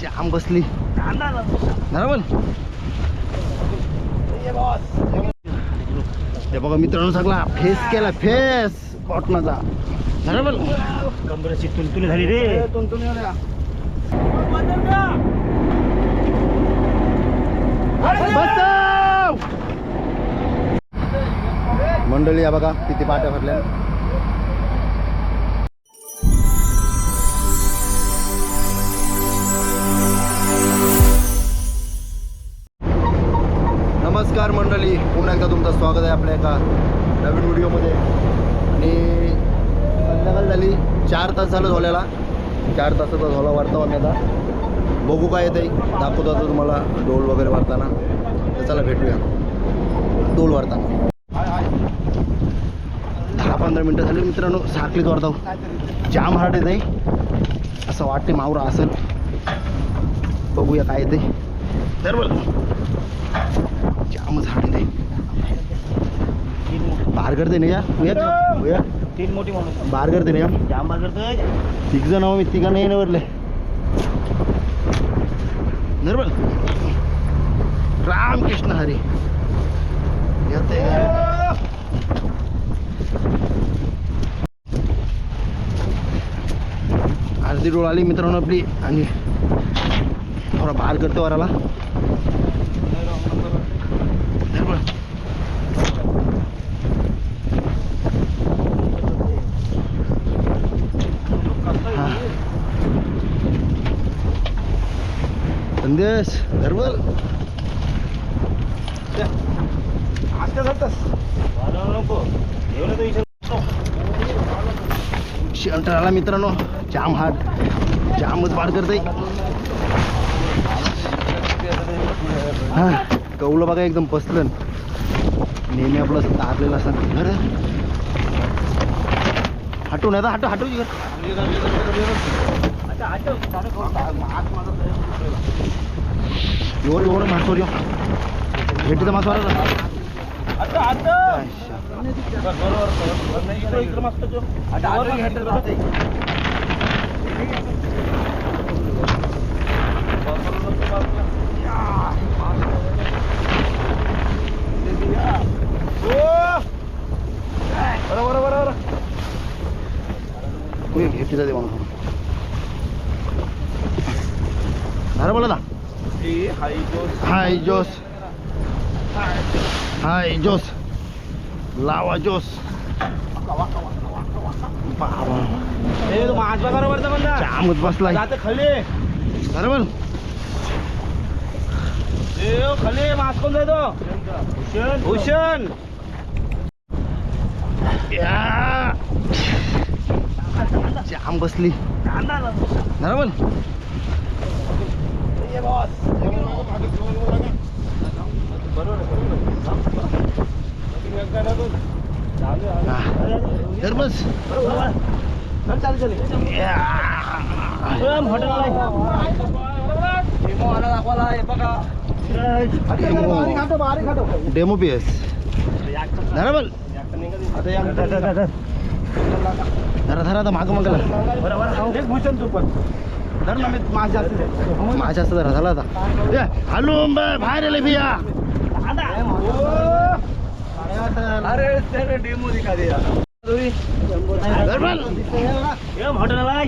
जाम बसली. बरोबर ते बघा मित्रांनो सगळा फेस केला फेस. कॉटनाचा. बरोबर कंबराची तुलतुली झाली रे. बचाव! मंडळी या बघा किती पाट्या भरल्या. नमस्कार मंडळी पुन्हा एकदा तुमचं स्वागत आहे आपल्या एका नवीन व्हिडिओमध्ये. आणि संध्याकाळ झाली चार तास झालं झोल्याला. चार तासाचा झोला वाढतो आम्ही आता. बघू काय येते दाखवतो आता तुम्हाला डोल वगैरे वाढताना. तर चला भेटूया. डोल वाढताना. दहा पंधरा मिनटं झाली मित्रांनो साखलीत वाढतो जाम हार्ड येते असं वाटते मावरा असेल. बघूया काय येते बरं जामच हार्ड येते बाहेर करते नाही या? उया उया तीन मोठी माणूस. बाहेर करते नाही या. जांबा करतोय. तिघ जण आहो मी तिघा नाही वरले. निर्मल. रामकृष्ण हरी. येते. अर्धी डोळ आली मित्रांनो आपली आणि थोडा बाहेर करतो वराला निर्मल हा संदेश निर्मल नको येऊ तो इथे शेंटर आला मित्रांनो. जाम हाट जामच बाड करते हा कौलं बघा एकदम पसलं नेहमी आपलं असं तारलेलं असं. बरं. हटून आता हटू हटू. एवढं एवढं जो बरोबर बरोबर कुणी भेटीचा दे म्हणून अरे बोला ना हाय जोस. हाय जोस. लावा जोस. बरोबर खाली. बरोबर खाली. मास्क कोण भूषण. भूषण. या. जाम बसली. बरोबर हा. तर बस या. डेमो पी एस बरोबर धरा धरा आता मागं मग भूषण तू पण धर ना मी माझ्या माझ्या असं धरा झाला आता. हॅलो बाहेर आले बिया. अरे डेमो दिखा दे हॉटेल आलाय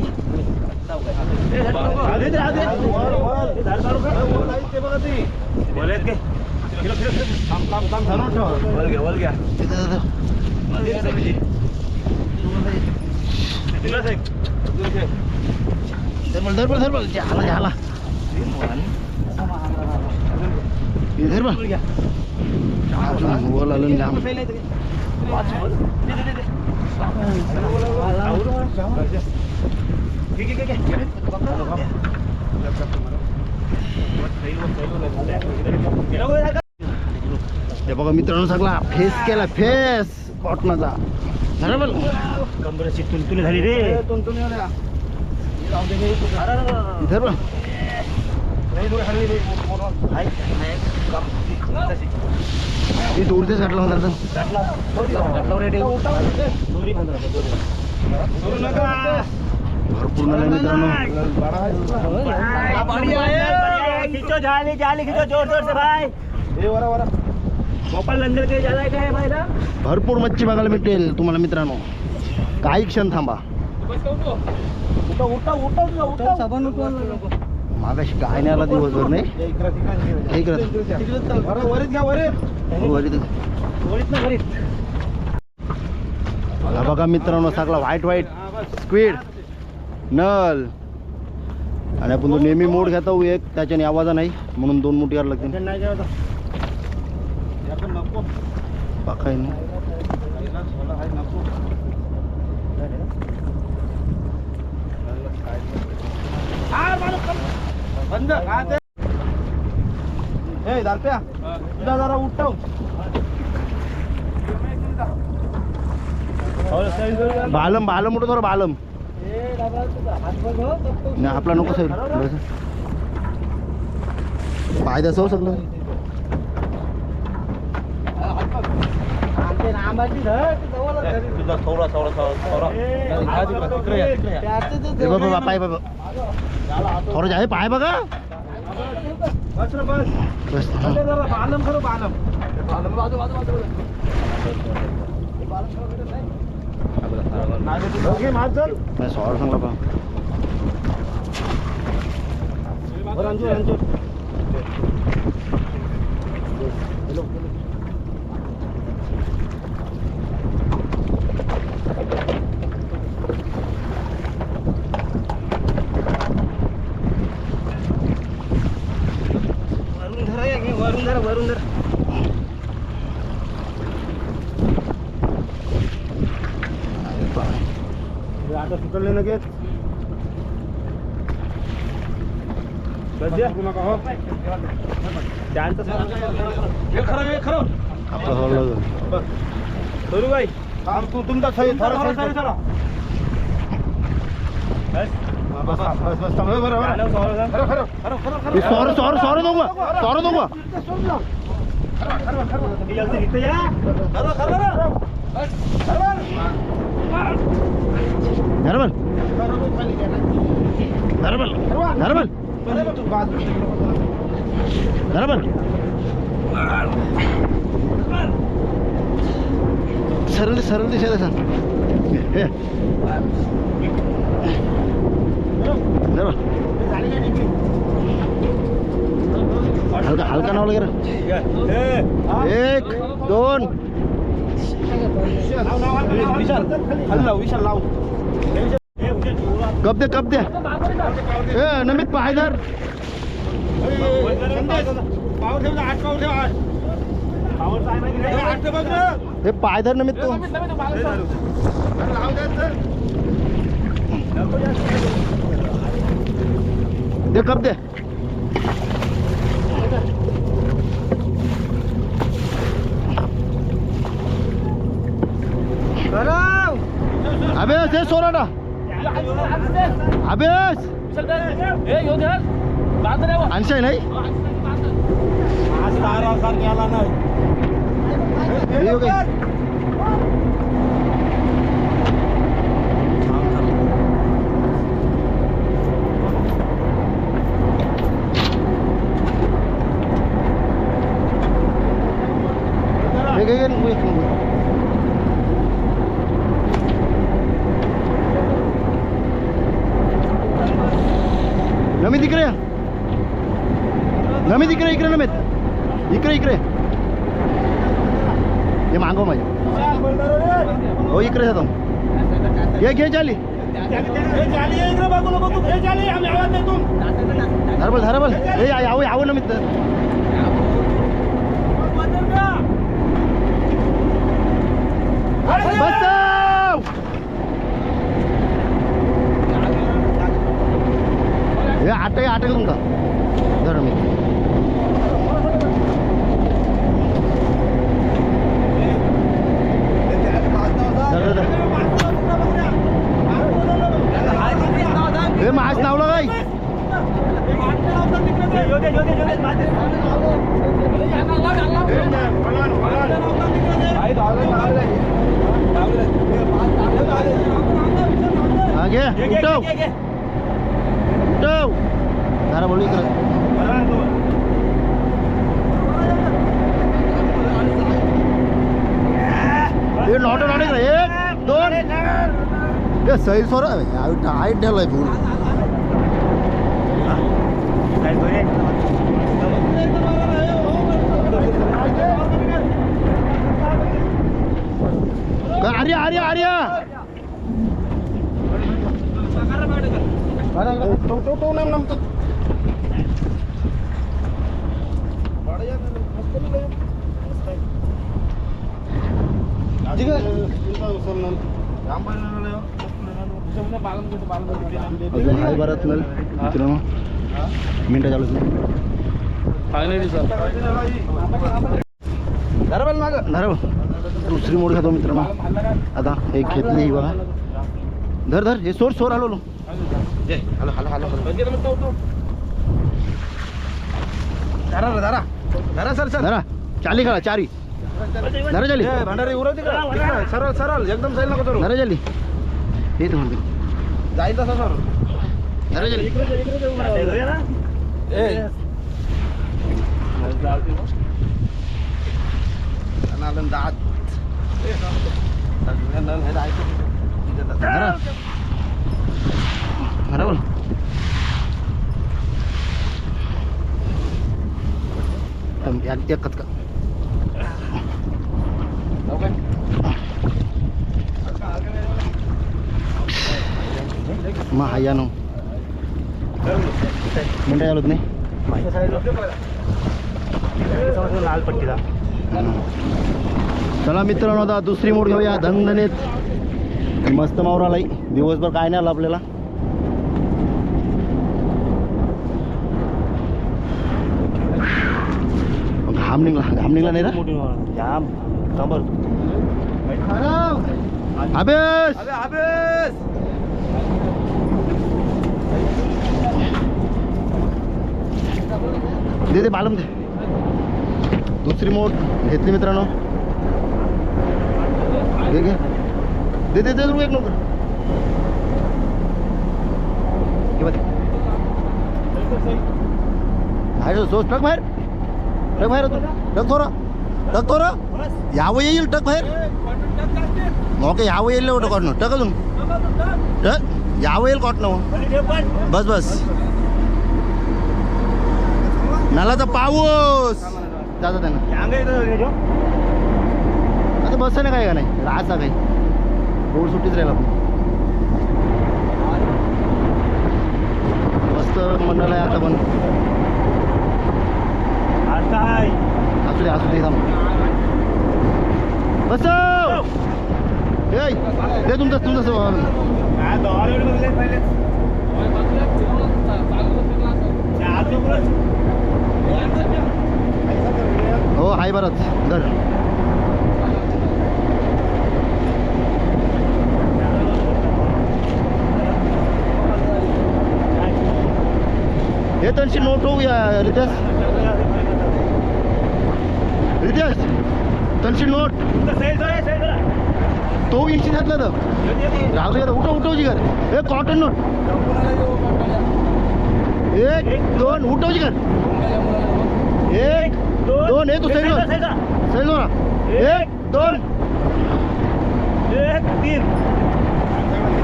बोलेत के थांब धरून ठेव. बोल घ्या. बोल घ्या धर्मल धर्मल धर्मल. झाला झाला धर्मल. बोल आलं जाम ते बघा मित्रांनो सगळा फेस केला फेस. कॉटनाचा. बरोबर कंबराची तुलतुली झाली रे. धर्मल इधर दूर से सटला होणार भरपूर नळ मित्रांनो खिचो जोर जोर से भाई भरपूर मच्छी बघायला भेटेल तुम्हाला मित्रांनो. काही क्षण थांबा. मागाशी काय नाही आला दिवसभर नाही? हो, बघा मित्रांनो सगळा व्हाईट व्हाईट स्क्वीड नल. आणि आपण तो नेहमी मोड घेतो एक त्याच्याने आवाजा नाही. म्हणून दोन मोठी करायला लागते नाही जेवता आपण नको पाकाय ना बंद काय ते ए दारप्या तुझा जरा उठव बालम बालम उठो थोडं बालम. नाही आपला नको साईड पाय द्या सगळं. तुझा थोडा थोडा थोडा हे बाबा बा- पाय बाबा थोडं आहे पाय बघा बस रे बस. बालम करो बालम. सॉर सांगला अंजूर अंजूर वरून धरा या घे, वरून धरा वरून धरा हे आता सुटले लगेच. हो. त्यांचं हे खरं हे खरं. करू बाई. तू तुमचा सही थोडा सही करा. बस. बस. बस बस बरोबर खरं खरं. खरं खरं सॉर सॉर सॉर दोघं सॉर इथे या. खरं खरं धरबल धरबल धरबल धरबल सरळ सरळ दिशेला सांग. हे. हलका हलका नाव वगैरे. एक दोन. विशाल लाव विशाल लाव कप दे कप दे. ए नमित पाय धर. पावर ठेवला आठ पावर ठेव आठ. बघ रे. हे पाय धर नमित तू दे कप दे. अभ्यास हे सोराटा अभ्यास आणशाय नाही. आज तारा सारखी आला नाही हे हो काय? हे काय काय एक नंबर. नमित इकडे या. नमित इकडे इकडे नमित इकडे इकडे हे मागव माझे हो इकडे जातो हे घे चाली हे जाली आहे इकडे बघू नको तू हे जाली आम्ही आवाज देतो धरबल धरबल हे या- यावं यावं नमित बस हे आट आट तुमका धर नमित धर धर, धर हे मास लावलं काय हा घे घे, घे, उठव. उठव. जरा बोलू इकडं. नॉट नॉट एक दोन. सही सोर. हाईट ठेवलाय फुल अजून मित्रांनो. मिनटं चालूच नाही दुसरी मोड खातो मित्रांनो. आता एक घेतली बघा. धर धर. हे सोर सोर हलवलो हलो हलो हलो धरा धरा धरा सर सर धरा चाली खेळा चारी धरा चाली भांडारी उरवते का सरळ सरळ एकदम सैल नको करू धरा चाली हे तर म्हणते जाईल तसा सर धरा चाली दात धरा धरा या- एकच का? मग हाया नो मिनटं चालत नाही लाल पट्टीला चला मित्रांनो आता दुसरी मोड घेऊया धनधनेत मस्त मावर दिवसभर काय नाही आलं आपल्याला. घाम निघला घाम निघला नाही रे? मोठी जाम सांबर अभेस अबे अबेस दे दे बालम दे. दुसरी मोड घेतली मित्रांनो. घे घे. दे दे दे तू एक नंबर हे बघ. बाहेर सोच टक बाहेर. टक बाहेर टक थोरा टक थोरा यावं येईल टक बाहेर. ओके यावं येईल एवढं कॉटन टक अजून. टक. यावं येईल कॉटन बस बस. नालाचा पाऊस. जाता त्यांना. आता बस ना काय का नाही? राहता काही. रोड सुट्टीच राहिला आपण मस्त मंडळ आहे आता पण. असू दे असू दे थांब बस ए दे तुमचं तुमचं हो हाय बरंच धर हे त्यांची नोट होऊया रितेश रितेश त्यांची नोट. तो इंची घातला तर. राहू दे उठव उठवची कर हे कॉटन नोट एक दोन उठवची कर एक दोन हे तू सैल सैल ना एक दोन.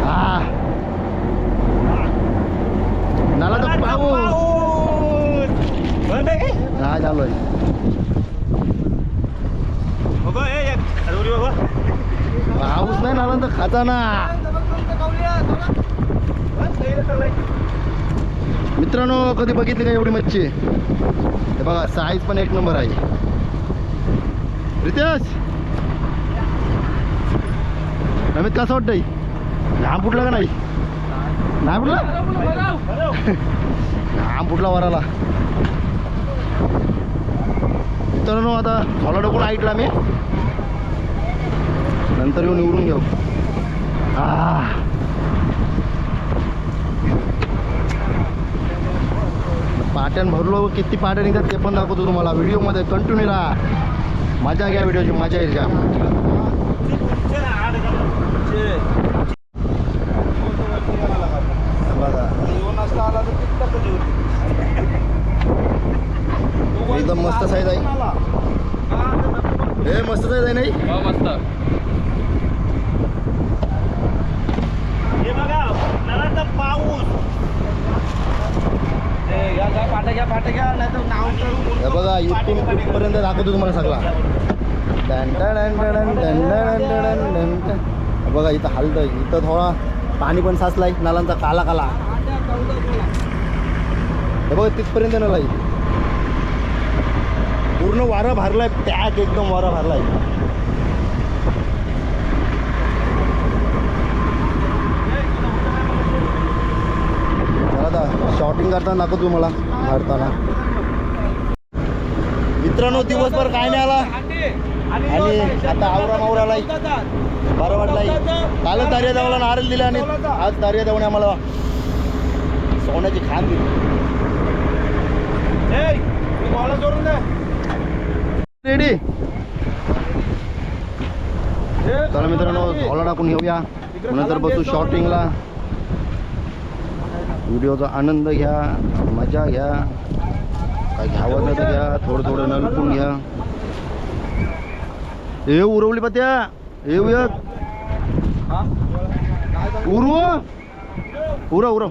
हा. नाला तर पाऊस. हा चालू आहे. पाऊस नाही आला तर खाताना मित्रांनो कधी बघितली का एवढी मच्छी? हे बघा साईज पण एक नंबर आहे. रितेश? रमित कसं वाटतंय? घाम फुटला का नाही? नाही फुटला घाम फुटला वराला? मित्रांनो आता थोडा डोकून ऐकला मी. नंतर येऊन निवडून घेऊ पाट्यान भरलो किती पाट्या निघतात ते पण दाखवतो तुम्हाला. व्हिडिओमध्ये कंटिन्यू राहा. मजा घ्या व्हिडिओची मजा येईल घ्या. दाखवतो तुम्हाला सगळा. बघा इथं हलत इथं थोडा पाणी पण साचलाय नालांचा काला काला. हे बघा तिथपर्यंत नाला पूर्ण वारं भरलाय पॅक एकदम वारं भरलाय. चला आता शॉटिंग करताना दाखवतो तुम्हाला भरताना. मित्रांनो दिवसभर काय नाही आला. आणि आता आवरा मावरा आलाय बरं वाटलाय कालच दारिया देवाला नारळ दिला आणि आज दारिया देवाने आम्हाला सोन्याची खान दिली. रेडी चला मित्रांनो झोला टाकून घेऊया. नंतर बसू शॉटिंगला व्हिडिओचा आनंद घ्या मजा घ्या. काय घ्यावं नाही तर घ्या थोडं थोडं नलपून घ्या. ए उरवली पत्या. ए उया. उरव. उरव उरव.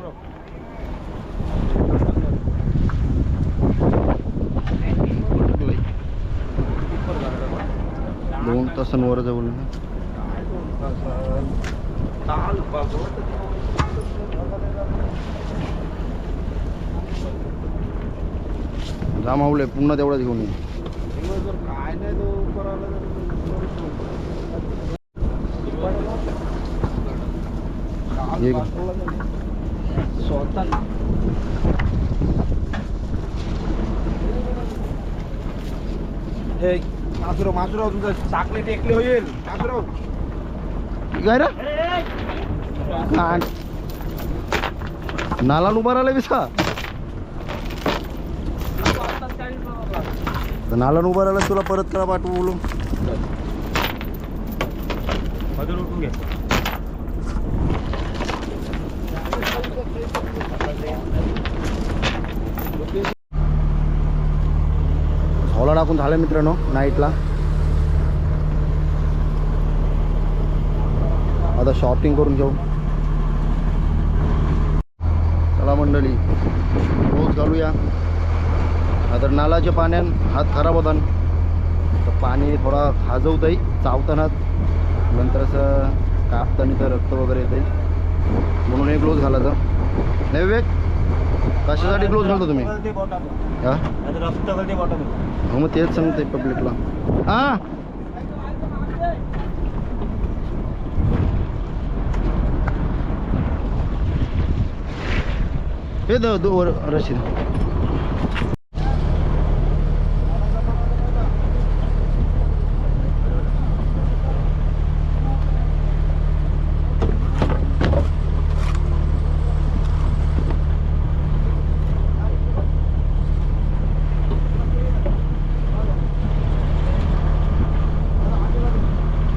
दोन दोन तासांवर जवळ ना जामावले पुन्हा तेवढा घेऊन ये मासुराव मासुराव तुमचं चाकले टेकले होईल मासुराव काय रे नाला उभा राहिला विसा बिसा नाला उभा राहिला तुला परत करा पाठवू बोलू झोला टाकून झालं मित्रांनो नाईटला आता शॉपिंग करून घेऊ. चला मंडळी रोज घालूया. आता नालाच्या पाण्यान हात खराब होता तर पाणी थोडा खाजवतंय चावताना नंतर असं कापताना तर रक्त वगैरे येते म्हणून एक ग्लोज घालायचा नाही विवेक कशासाठी ग्लोज घालतो तुम्ही? हा? हो मग तेच सांगते पब्लिकला हा? हे द रशीद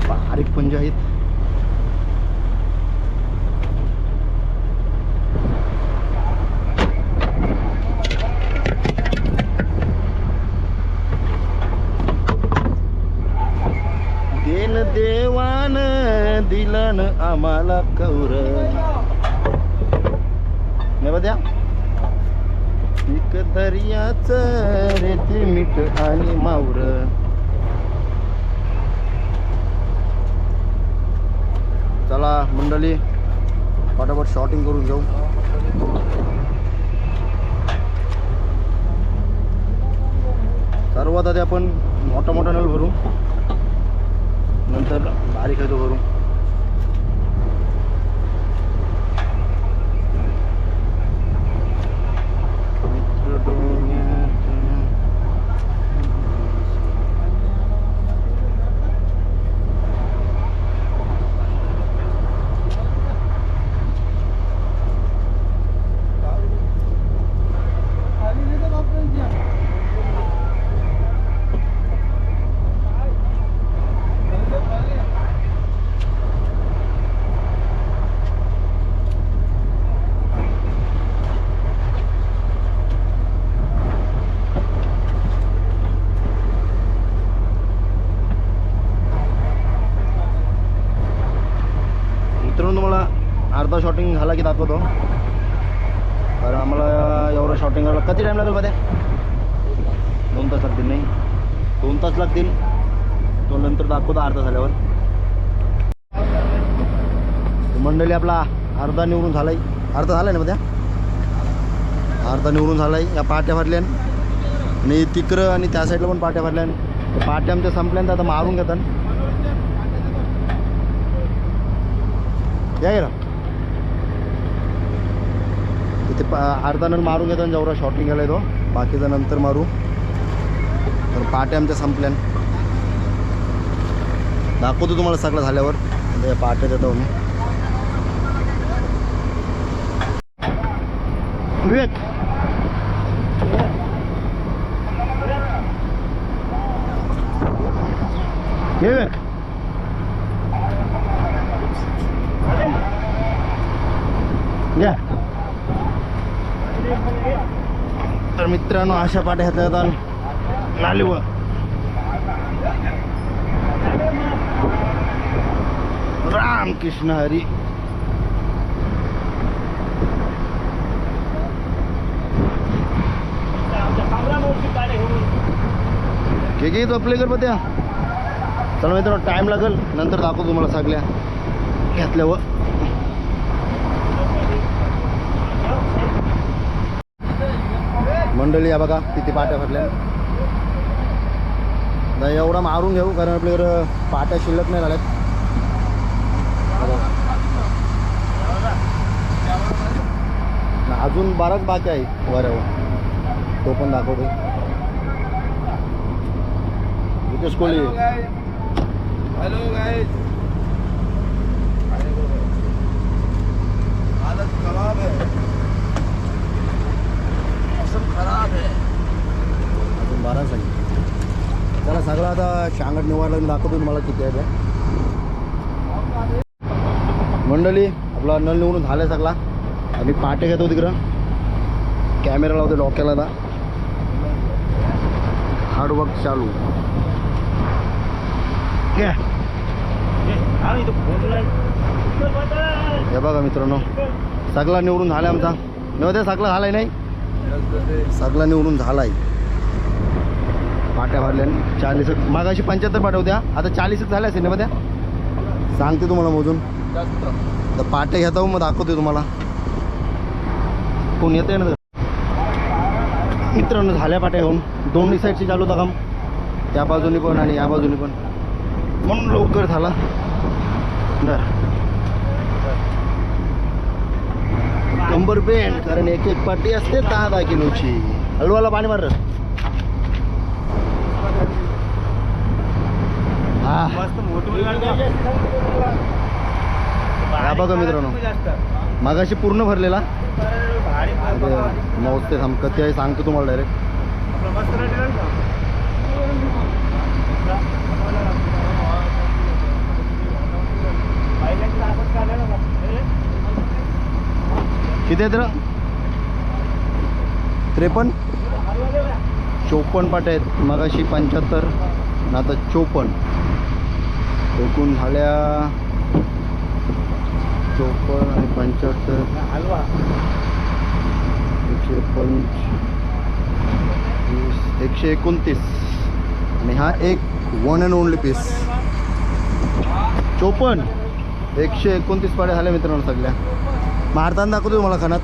बारीक पंज आहेत देन देवान दिलन आम्हाला कौर. नाही एक दर्याच रेती मीठ आणि मावर. चला मंडळी फटाफट शॉटिंग करून घेऊ. सर्वात आधी आपण मोठा मोठा नळ भरू. नंतर बारीक तो भरू शॉटिंग झाला की दाखवतो कारण आम्हाला एवढं शॉटिंग करायला किती टाईम लागेल मध्ये दोन तास लागतील नाही दोन तास लागतील तो नंतर दाखवतो अर्धा झाल्यावर मंडळी आपला अर्धा निवडून झालाय अर्धा झालाय ना मध्ये अर्धा निवडून झालाय या पाट्या भरल्या आणि तिकडं आणि त्या साईडला पण पाट्या भरल्या पाट्या आमच्या संपल्यानंतर आता मारून घेतात या गेला तिथे अर्धा नंतर मारून घेतात जेवढा शॉटिंग घ्यायला येतो. बाकीचा नंतर मारू. तर पाट्या आमच्या संपल्यान. दाखवतो तुम्हाला सगळं झाल्यावर. आता पाट्या देतो मी विवेक विवेक घ्या तर मित्रांनो अशा घेतल्या जातात नालीवर रामकृष्ण हरी. घे घे तो प्ले कर त्या चला मित्रांनो टाईम लागेल. नंतर दाखवतो तुम्हाला सगळ्या. घेतल्यावर. मंडळी या बघा किती पाट्या भरल्या. नाही एवढा मारून घेऊ कारण आपल्याकडं पाट्या शिल्लक नाही झाल्यात अजून बराच बाकी आहे वऱ्यावर. तो पण दाखवतो. रितेश कोळी हॅलो गाईज हालत खराब मौसम खराब है। अजून बारा आहे त्याला सगळं आता शांगड निवाडला दाखवतो मला किती आहे ते. मंडळी आपला नळ निवडून झाला आहे सगळा. आम्ही पाटे घेतो तिकडं. कॅमेरा लावतो डोक्याला आता. हार्डवर्क चालू. घ्या हे बघा मित्रांनो सगळा निवडून झाला आमचा. नव्हते सगळा झालाय नाही. सगळा निवडून झालाय. पाट्या भरल्या चाळीस मागाशी पंच्याहत्तर पाट्या होत्या आता चाळीस झाल्या असेल ना सांगते तुम्हाला मोजून. तर पाट्या घेता मग दाखवते तुम्हाला. कोण येते ना मित्रांनो झाल्या पाट्या घेऊन. दोन्ही साईडची चालू होता काम त्या बाजूनी पण आणि या बाजूनी पण. म्हणून लवकर झाला. धर. कंबर बेंड कारण एक एक पाटी असते दहा दहा किलोची. हलवाला पाणी मार हा. बघा मित्रांनो. मागाशी पूर्ण भरलेला. मौज ते थांब कधी आहे सांगतो तुम्हाला डायरेक्ट किती आहेत त्रेपन्न? चोपन्न पाट्या आहेत. मगाशी पंच्याहत्तर आता चोपन्न. एकूण झाल्या चोपन्न आणि पंच्याहत्तर. हलवा एकशे पंच एकशे एकोणतीस. आणि हा एक वन अँड ओनली पीस चोपन्न. एकशे एकोणतीस पाड्या झाल्या मित्रांनो सगळ्या. मारताना दाखवतो तुम्हाला खानात.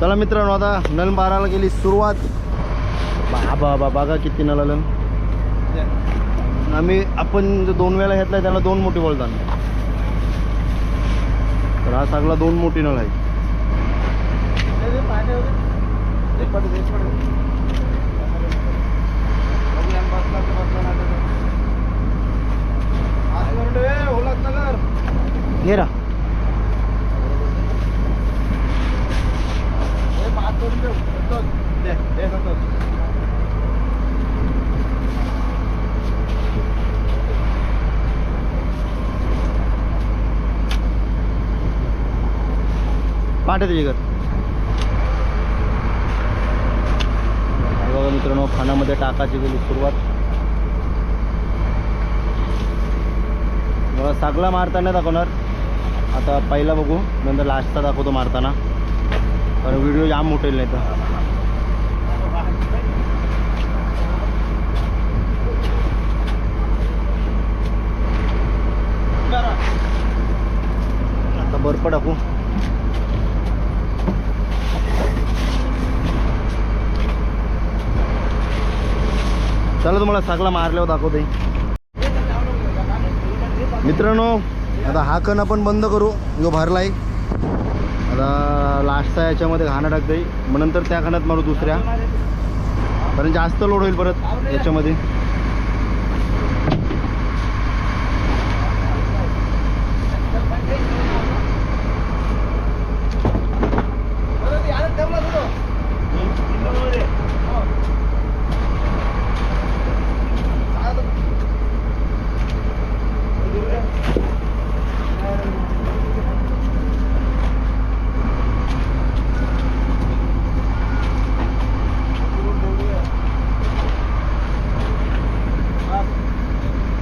चला मित्रांनो आता नल मारायला गेली सुरुवात. बाबा बाबा बघा किती नल आलं. आम्ही आपण जो दोन वेळा घेतलाय त्याला दोन मोठी बोलतात तर हा सगळा दोन मोठी नळ आहे. घेरा पाठव तुझी घर। बघा मित्रांनो खाण्यामध्ये टाकाची गेली सुरुवात. मला सगळा मारताना दाखवणार. आता पहिला बघू नंतर लास्टचा दाखवतो मारताना. कारण व्हिडिओ जाम मोठे नाही तर आता बर्फ टाकू. चला तुम्हाला सगळा मारल्यावर दाखवते मित्रांनो आता हा कण आपण बंद करू. जो भरला आहे आता लास्टचा याच्यामध्ये घाणं टाकते मग नंतर त्या खाण्यात मारू दुसऱ्या. कारण जास्त लोड होईल परत याच्यामध्ये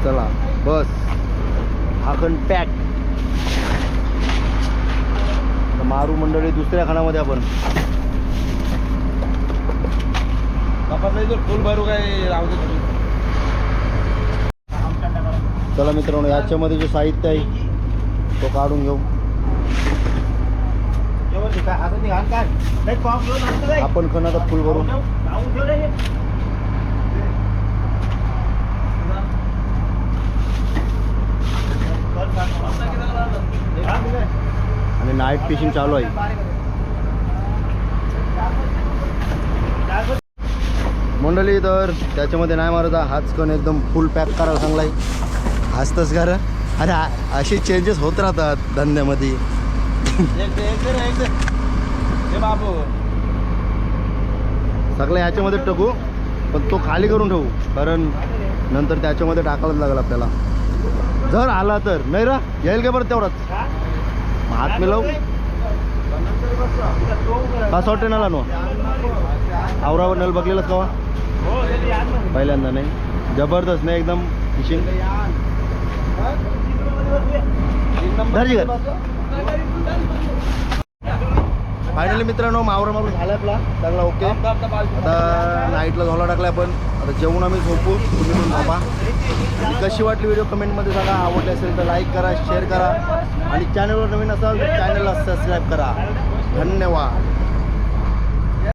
चला बस हाकण पॅक. मारू मंडळी दुसऱ्या खाण्यामध्ये आपण. फुल भरू काय राहू दे चला मित्रांनो याच्यामध्ये जे साहित्य आहे तो काढून घेऊ. आपण खण आता फुल भरू. आणि नाईट फिशिंग चालू आहे. मंडळी तर त्याच्यामध्ये नाही मारत हाच कण एकदम फुल पॅक करायला चांगला आहे हसतच घर अरे असे चेंजेस होत राहतात धंद्यामध्ये. बाबू सगळं ह्याच्यामध्ये टाकू पण तो खाली करून ठेवू कारण नंतर त्याच्यामध्ये टाकायलाच लागेल आपल्याला. जर आला तर नाही रा येईल का बरं तेवढाच? भात हात मिळव कसं वाटते नाला नो. आवरावर नल बघलेलं का पहिल्यांदा नाही. जबरदस्त नाही एकदम. फिशिंग धरजी का फायनली मित्रांनो मावरा मारून झाला आपला. चांगला ओके आता नाईटला झोला टाकला आपण. आता जेवण आम्ही झोपू. तुम्ही पण झोपा आणि कशी वाटली व्हिडिओ कमेंटमध्ये सांगा. आवडली असेल तर लाईक करा शेअर करा. आणि चॅनलवर नवीन असाल तर चॅनलला सबस्क्राईब करा. धन्यवाद.